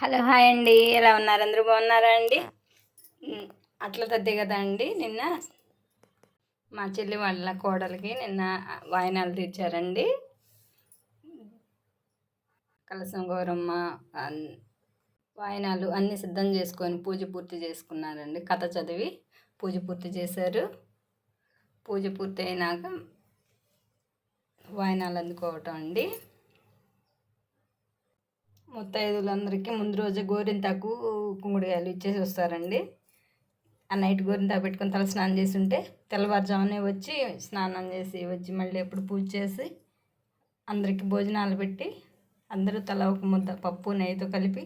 Hello hi అండి. ఎలా ఉన్నారు? అందరూ బాగున్నారా అండి? అట్ల తద్దే కదా అండి. నిన్న మా చెల్లి వాళ్ళ కోడలికి నిన్న వాయినాలు తీర్చారండి. కలసం గౌరమ్మ వాయినాలు అన్నీ సిద్ధం చేసుకొని పూజ పూర్తి చేసుకున్నారండి. కథ చదివి పూజ పూర్తి చేశారు. పూజ పూర్తి అయినాక వాయినాలు అందుకోవటం అండి. ముత్తైదులందరికీ ముందు రోజే గోరింతాకు కుంగుడుగాయలు ఇచ్చేసి వస్తారండి. ఆ నైట్ గోరింతాకు పెట్టుకొని తల స్నానం చేసి ఉంటే తెల్లవారుజామునే వచ్చి స్నానం చేసి వచ్చి మళ్ళీ ఎప్పుడు పూజ చేసి అందరికీ భోజనాలు పెట్టి అందరూ తల ఒక ముద్ద పప్పు నెయ్యితో కలిపి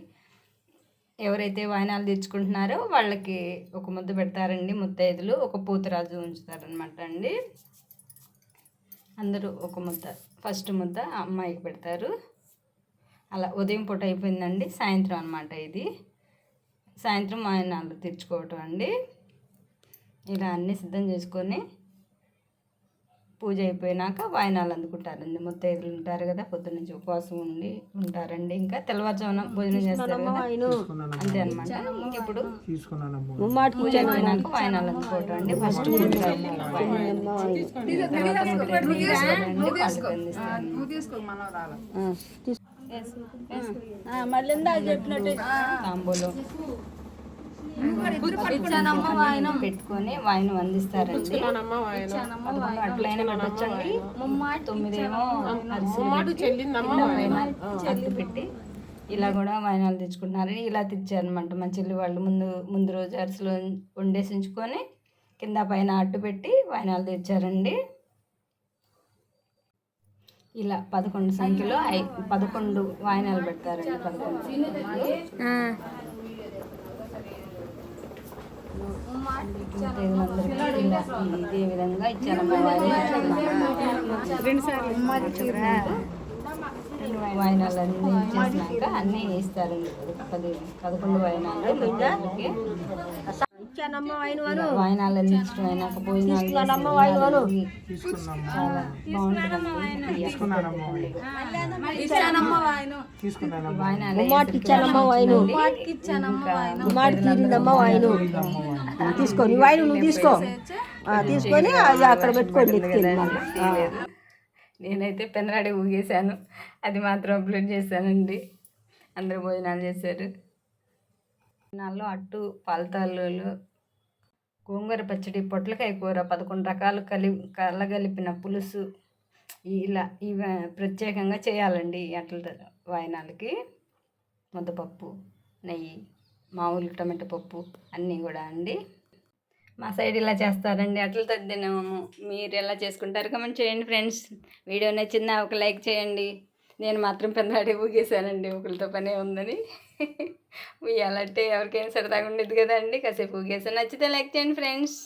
ఎవరైతే వాయినాలు తెచ్చుకుంటున్నారో వాళ్ళకి ఒక ముద్ద పెడతారండి. ముత్తైదులు ఒక పూతరాజు ఉంచుతారనమాట అండి. అందరూ ఒక ముద్ద ఫస్ట్ ముద్ద అమ్మాయికి పెడతారు. అలా ఉదయం పూట అయిపోయిందండి సాయంత్రం అనమాట ఇది. సాయంత్రం వాయినాలు తెచ్చుకోవటం అండి. ఇలా అన్నీ సిద్ధం చేసుకొని పూజ అయిపోయినాక వాయినాలు అందుకుంటారండి. ముత్తైదులు ఉంటారు కదా పొద్దున్న నుంచి ఉపవాసం ఉండి ఉంటారండి. ఇంకా తెల్లవారుజామున భోజనం చేస్తారు అంతే అనమాట ఇప్పుడు పూజ అయిపోయినాక వాయినాలు అందుకోవటం అండి. ఫస్ట్ మళ్ళీ చెప్పినట్టు తాంబూలం. పెట్టుకొని వాయిన అందిస్తారండి. అట్లయినా పెట్టచ్చండి. తొమ్మిదేమో పెట్టి, ఇలా కూడా వాయినాలు తెచ్చుకుంటున్నారు. ఇలా తెచ్చారనమాట మా చెల్లి వాళ్ళు. ముందు ముందు రోజు అరిసెలు వండేసి ఉంచుకొని కింద పైన అడ్డు పెట్టి వాయినాలు తెచ్చారండి. ఇలా పదకొండు సంఖ్యలో ఐ పదకొండు వాయినాలు పెడతారండి పదకొండు ఇదే విధంగా ఇచ్చారమ్మ వాయినాలన్నీ ఇచ్చేసినాక అన్నీ వేస్తారండి పది పదకొండు. వాయినాలు ఆయన వారు తీసుకున్నానమ్మ వాయినాలు. ఇచ్చానమ్మ వాయిను. ఉమ్మాటి తీరిందమ్మ వాయిను. తీసుకో నీ వాయిను నువ్వు తీసుకో. ఆ, తీసుకొని అది అక్కడ పెట్టుకోండి. నేనైతే పెనరాడి ఊగేశాను. అది మాత్రం అప్లోడ్ చేశానండి. అందరూ భోజనాలు చేశారు. నాలో అట్టు పాలతాళ్ళు గోంగూర పచ్చడి పొట్లకాయ కూర పదకొండు రకాలు కలి కలగలిపిన పులుసు ఇలా ఇవి ప్రత్యేకంగా చేయాలండి అట్ల వాయినాలకి. ముద్దపప్పు నెయ్యి మామూలు టమాటో పప్పు అన్నీ కూడా అండి. మా సైడ్ ఇలా చేస్తారండి అట్ల తద్దినాము మీరు ఎలా చేసుకుంటారు కమెంట్ చేయండి ఫ్రెండ్స్. వీడియో నచ్చిందా ఒక లైక్ చేయండి. నేను మాత్రం పెద్దవాడి ఊగేశానండి ఒకరితో పనే ఉందని. ఉయ్యాలంటే ఎవరికైనా సరదాగా ఉండేది కదండి కాసేపు ఊగేసాను నచ్చితే లైక్ చేయండి ఫ్రెండ్స్.